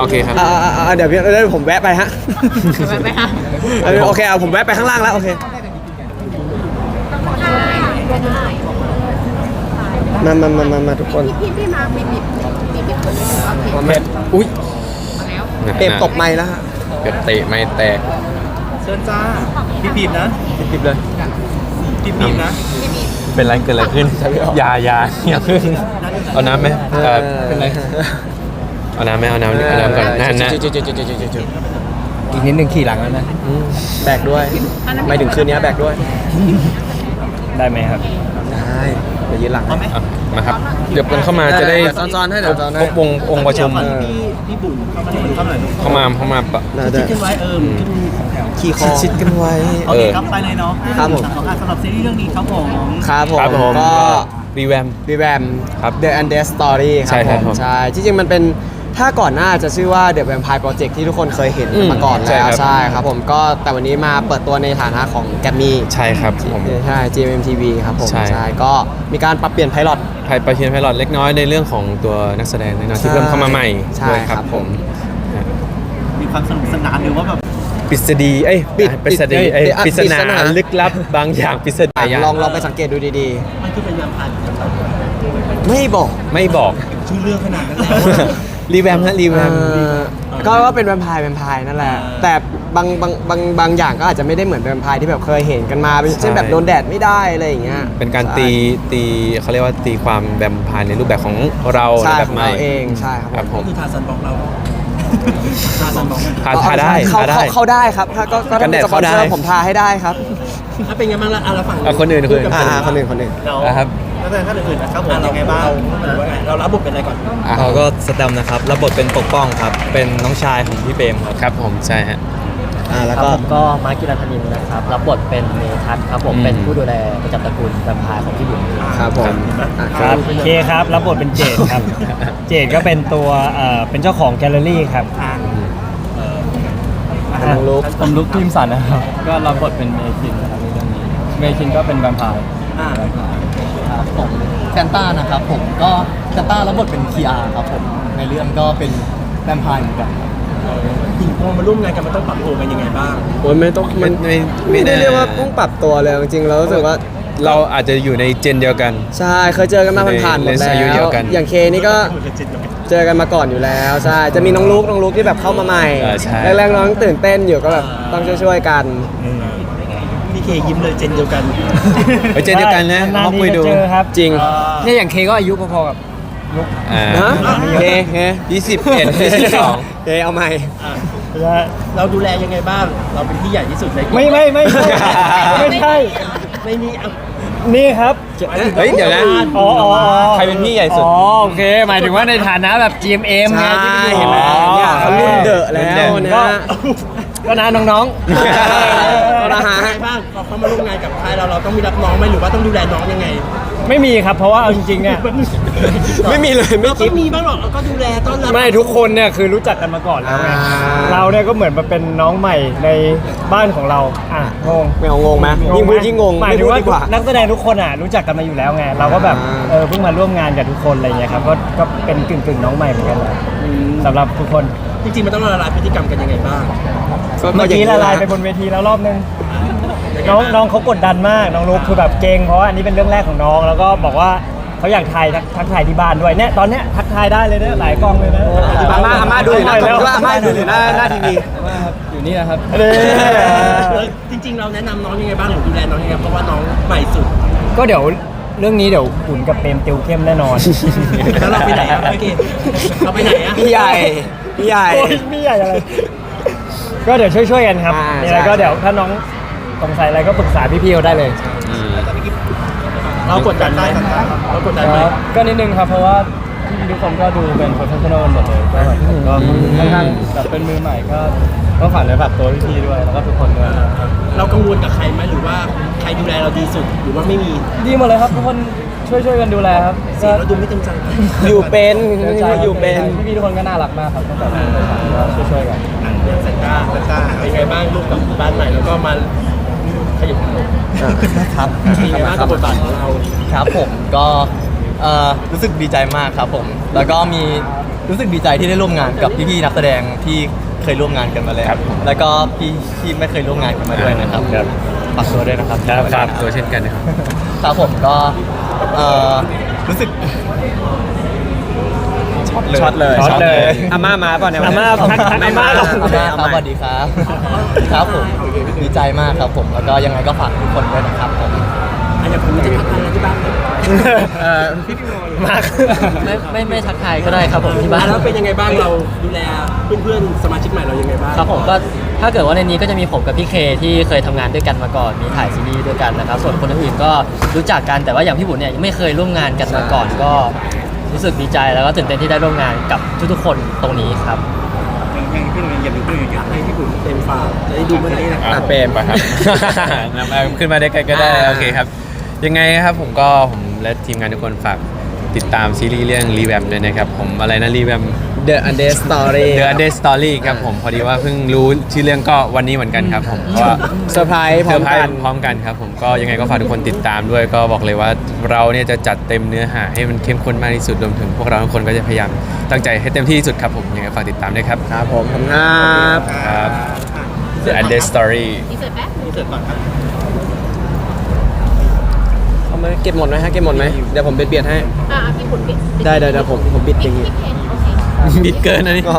โอเคครับ อ่าอ่าอ่าเดี๋ยวพี่เดี๋ยวผมแวะไปฮะไปไหมคะเออโอเคเอาผมแวะไปข้างล่างแล้วโอเคมามามามามาทุกคนพี่พี่มามีมีมีมีคนนึงโอเคมามาอุ้ยมาแล้วเปรมตบไม้แล้วฮะเป็ดเตะไม่แตกเชิญจ้าพี่พีมนะติดเลยพี่พีมนะเป็นไรเกิดอะไรขึ้นอยาอยาอย่าเพิ่งเอาน้ำไหมเออเป็นไร เอาน้ำไหมเอาน้ำเอาน้ำก่อนนั่นนะจุดจุดจุดจุดจุดจุดจุดอีกนิดนึงขี่หลังแล้วนะ แบกด้วยไม่ถึงคืนนี้แบกด้วย ได้ไหมครับ ได้เดี๋ยวยืนหลังให้ อะมาครับ เดี๋ยวคนเข้ามาจะได้เดี๋ยวซ้อนๆให้เดี๋ยวซ้อนๆให้ ครบวงองค์ประชุมเออพี่พี่บุญเข้ามาหน่อยเข้ามาหน่อยเข้ามาเข้ามาปะ ได้คิได้ดกันไว้เออขึ้นของแถวขี่คอชิดกันไว้ โอเคครับไปเลยเนาะครับผม สำหรับสำหรับซีรีส์เรื่องนี้ครับผมครับผมครับผมก็ รีแวมบีแวม ครับ The and Death Story คใช่รับครับผม ใช่จริงๆมันเป็น ถ้าก่อนหน้าจะชื่อว่า The Vampire Project ที่ทุกคนเคยเห็นอืมมาก่อนใช่แล้วครับ ใช่ครับผมก็แต่วันนี้มาเปิดตัวในฐานะของแกมมี่ใช่ครับผม ใช่ GMMTV ครับผมใช่ ใช่ก็มีการปรับเปลี่ยนไพลอต ไพประเทียนไพลอตเล็กน้อยในเรื่องของตัวนักแสดงเล็กน้อยที่เพิ่มเข้ามาใหม่ใช่ด้วยครัครับบผมมีความสนุกสนานหรือว่าแบบปริศดีเอ้ยปิดปริศดีปิดเอ้ยปิดอะปริศปริศนานา ลึกลับบางอย่างปริศๆอะนาลองลองไปสังเกตดูดีมันคือเป็นยามผ่านๆไม่บอก ไม่บอก ชื่อเรื่องขนาดนั้นแล้ว รีแวมฮะรีแวเอ่มอก็ว่าเป็นแวมไพร์แวมไพร์นั่นแหละเออแต่บางบางบางบางอย่างก็อาจจะไม่ได้เหมือนแวมไพร์ที่แบบเคยเห็นกันมาเช่นแบบโดนแดดไม่ได้อะไรอย่างเงี้ยเป็นการตีตีเขาเรียกว่าตีความแวมไพร์ในรูปแบบของเราใช่ในแบขบองใหม่เราเองใช่ครับครับผมคือทาซันบอกเราทาซันบอกทาทาได้เข้าทาได้ เข้าเข้าได้ครับถ้าก็ก็กัถ้านแดมีดสปอนเซอเข้าได้ ร์ผมทาให้ได้ครับถ้าเป็นไงบ้างล่ะอะเราฝั่งอะคนอื่นคนอื่น อ่าคนอื่นคนอื่นเรานะครับ แล้วแต่ท่านอื่นๆนะครับผมยังไงบ้างเรารับบทเป็นอะไรก่อนอะเราก็สแตมป์นะครับ รับบทเป็นปกป้องครับ เป็นน้องชายของพี่เปรมครับ ครับผมใช่ฮะ อ่าแล้วครับก็ ผมก็มาร์กิรัธนินนะครับรับบทเป็นเมทัศน์ครับผมอืม เป็นผู้ดูแลประจำตระกูลแวมไพร์ของพี่บุ๋มครับผมอะครับเคครับรับบทเป็นเจดครับ เจดก็เป็นตัวเอ่อเป็นเจ้าของแกลเลอรี่ครับน้องลุกผมลุกทีมสันนะครับ ก็รับบทเป็นเมคินนะครับในเรื่องนี้เมคินก็เป็นแวมไพร์อ่า ครับผมแซนต้านะครับผมก็แซนต้ารับบทเป็นคีอาครับผมในเรื่องก็เป็นแวมไพร์เหมือนกันจริงพอมาร่วมงานกันมันต้องปรับตัวกันยังไงบ้าง โอ้ยไม่ต้องมันไม่ไม่ได้น่เรียกว่าต้องปรับตัวเลยจริงๆเรารู้สึกว่าเราอาจจะอยู่ในเจนเดียวกัน ใช่เคยเจอกันมาผ่านๆหมดในแล้อายุเดียววกัน อย่างเคนี่ก็เจอกันมาก่อนอยู่แล้วใช่จะมีน้องลุกน้องลุกที่แบบเข้ามาใหม่เออใช่ แรกๆน้องตื่นเต้นอยู่ก็แบบต้องช่วยๆกัน พี่เคยิ้มเลยเจนเดียวกันเฮ้ยเจนเดียวกันนะนานมาๆคุยทีดูจะเจอครับ จริงเนี่ยอย่างเคก็อายุพอๆกับ อ่าฮะ เคเคยี่สิบเอ็ดยี่สิบสองเคเอาใหม่เราดูแลยังไงบ้าง เราเป็นที่ใหญ่ที่สุดในไม่ไม่ไม่ใช่ไม่ใช่ไม่มีอะนี่ครับ เฮ้ยเดี๋ยวนะ อ๋ออ๋ออ๋อใครเป็นพี่ใหญ่สุด อ๋อโอเค หมายถึงว่าในฐานะแบบ GMM ไงใช่ที่พี่เห็นไหมอ๋อ เนี่ยเขารุ่นเดอะแล้รุ่นเดวอะนะ ก็ก็นะน้องเอาละฮะยังไงบ้างพอเขามาร่วมงานกับค่ายเราเราต้องมีรับน้องไหมหรือว่าต้องดูแลน้องยังไงๆไม่มีครับ เพราะว่าเอาจริงๆเนี่ยไม่มีเลยไม่เราคิก็ด มีบ้างหรอกเราก็ดูแลต้อนรับไม่ทุกคนเนี่ยคือรู้จักกันมาก่อนแล้วไงอ่า เราเนี่ยก็เหมือนมาเป็นน้องใหม่ในบ้านของเราอะงงไม่เอางงไหมยิ่งพูดยิ่งงงหมายไม่ถึพูงดว่าดีกว่า นักแสดงทุกคนอะรู้จักกันมาอยู่แล้วไงเราก็แบบอ่า เออเพิ่งมาร่วมงานกับทุกคนอะไรเงี้ยครับก็ก็เป็นกึ่งกึ่งๆน้องใหม่เหมือนกันแหละสำหรับทุกคน จริงๆมันต้องละลายพฤติกรรมกันยังไงบ้างเมื่อกี้ละลายไปบนเวทีแล้วรอบนึงน้องน้องเขากดดันมากน้องลูกคือแบบเก่งเพราะว่าอันนี้เป็นเรื่องแรกของน้อง แล้วก็บอกว่าเขาอยากถ่ายทักทักถ่ายที่บ้านด้วยเนี่ยตอนเนี้ยทักทายได้เลยนะหลายกล้องเลยนะอาม่าอาม่าดูอยู่นะแล้วว่าอาม่าดูอยู่หน้าหน้าทีวีอยู่นี่นะครับเออแล้วจริง ๆ เราแนะนำน้องยังไงบ้างหรือดูแลน้องยังไงเพราะว่าน้องใหม่สุด ก็เดี๋ยวเรื่องนี้เดี๋ยวขุนกับเปรมติวเข้มแน่นอนแล้วเราไปไหนอะโอเคเราไปไหนอะพี่ใหญ่ พี่ใหญ่ โอ้ยไม่ใหญ่อะไร ก็เดี๋ยวช่วยๆกันครับอ่ามีอะไรใช่ก็เดี๋ยวถ้าน้องสงสัยอะไรก็ปรึกษาพี่ๆเขาได้เลยเรากดดันไหมเรากดดันไหมก็นิดนึงครับเพราะว่าพี่ๆทุกคนก็ดูเป็นโปรเฟชชั่นอลหมดเลยก็แบบผมก็ค่อนข้างแบบเป็นมือใหม่ก็ก็ฝันไว้แบบตัวพี่ๆด้วยแล้วก็ทุกคนด้วย เรากังวลกับใครไหมหรือว่าใครดูแลเราดีสุดหรือว่าไม่มี ดีหมดเลยครับทุกคน ช่วยช่วยๆกันดูแลครับเสียงเราดูไม่เต็มใจอยู่เป็นเสียใจอยู่เป็นพี่ๆทุกคนก็น่ารักมากครับตั้งแต่แรกก็ช่วยช่วยๆกัน เซนต้าเซนต้าเป็นไงบ้างลูกกับบ้านใหม่แล้วก็มาขยับขนมครับเป็นไงบ้างกับบทบาทของเราครับผมก็เอ่อรู้สึกดีใจมากครับผม แล้วก็มีรู้สึกดีใจที่ได้ร่วมงานกับพี่ๆนักแสดงที่เคยร่วมงานกันมาแล้วครับแล้วก็พี่ที่ไม่เคยร่วมงานกันมาด้วยนะครับครับ ฝากตัวด้วยนะครับฝากตัวเช่นกันนะครับ ครับผมก็ เอ่อรู้สึกช็อตเลยช็อตเลยช็อตเลย อาม่ามาเปล่ะเนี่ยอาม่าทักทักอาม่าก่อน อาม่าครับสวัสดีครับครับผมดีใจมากครับผมแล้วก็ยังไงก็ฝากทุกคนด้วยนะครับผมอันนี้ผมจะทักทายอะไรที่บ้าน เออมากไม่ไม่ไม่ทักทายก็ได้ครับผมที่บ้าน แล้วเป็นยังไงบ้างเราดูแลเพื่อนๆสมาชิกใหม่เรายังไงบ้างครับผมก็ถ้าเกิดว่าในนี้ก็จะมีผมกับพี่เคที่เคยทำงานด้วยกันมาก่อนมีถ่ายซีรีส์ด้วยกันนะครับ ส่วนคนอื่นๆก็รู้จักกันแต่ว่าอย่างพี่บุญเนี่ยยังไม่เคยร่วมงานกันมาก่อนก็รู้สึกดีใจแล้วก็ตื่นเต้นที่ได้ร่วมงานกับทุกๆคนตรงนี้ครับ ยังพี่หนุ่มยังดูพี่หนุ่มอยากให้พี่บุญเต็มฝากจะได้ดูเมื่อไหร่นะ อะเปรมไปครับ นำเอาขึ้นมาได้ไกลก็ได้ อ่า โอเคครับ ยังไงครับผมก็ผมและทีมงานทุกคนฝากติดตามซีรีส์เรื่องรีแวมด้วยนะครับ ผมอะไรนะรีแวม The Undead Story The u n d e r Story ครับผมพอดีว่าเพิ่งรู้ชื่อเรื่องก็วันนี้เหมือนกันครับผมเพราะว่าเซอร์ไพรส์พเซร้ออมร์ไพรกันส์พร้อมกันครับผมก็ยังไงก็ฝากทุกคนติดตามด้วย ก็บอกเลยว่าเราเนี่ยจะจัดเต็มเนื้อหาให้มันเข้มข้นมากที่สุดรวมถึงพวกเราทุกคนก็จะพยายามตั้งใจให้เต็มที่ที่สุดครับผมยังไงฝากติดตามด้วยครับครับผมขอบคุณครับครับ The u n d e r Story ดีเสร็จแป๊บนี่เสร็จก่อนครับ เอามาเก็บหมดไหมฮะเก็บหมดไหมเดี๋ยวผมเบียดๆให้ อ่าพี่บุญปิดได้เดี๋ยวเดี๋ยวผมผมบิดอย่างงี้ปิดเพจโอเคบิดเกินอันนี้ก็